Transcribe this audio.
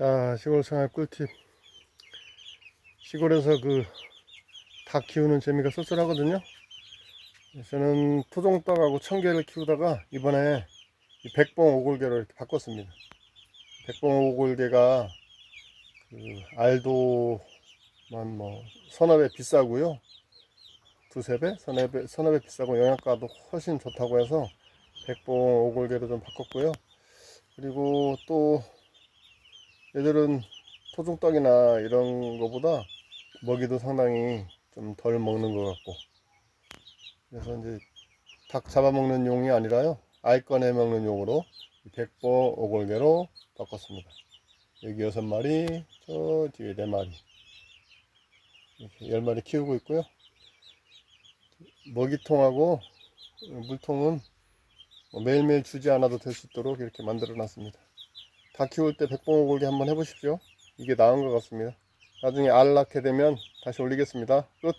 자, 시골 생활 꿀팁. 시골에서 그 닭 키우는 재미가 쏠쏠하거든요. 저는 토종닭하고 청개를 키우다가 이번에 이 백봉 오골개로 이렇게 바꿨습니다. 백봉 오골개가 그 알도만 뭐 서너 배 비싸고요. 두세 배? 서너 배, 서너 배 비싸고 영양가도 훨씬 좋다고 해서 백봉 오골개로 좀 바꿨고요. 그리고 또 얘들은 토종닭이나 이런 거보다 먹이도 상당히 좀 덜 먹는 것 같고. 그래서 이제 닭 잡아먹는 용이 아니라요. 알 꺼내 먹는 용으로 백보 오골개로 바꿨습니다. 여기 여섯 마리 저 뒤에 네 마리. 이렇게 열 마리 키우고 있고요. 먹이통하고 물통은 뭐 매일매일 주지 않아도 될 수 있도록 이렇게 만들어 놨습니다 닭 키울 때 백봉오골개 한번 해보십시오. 이게 나은 것 같습니다. 나중에 알 낳게 되면 다시 올리겠습니다. 끝.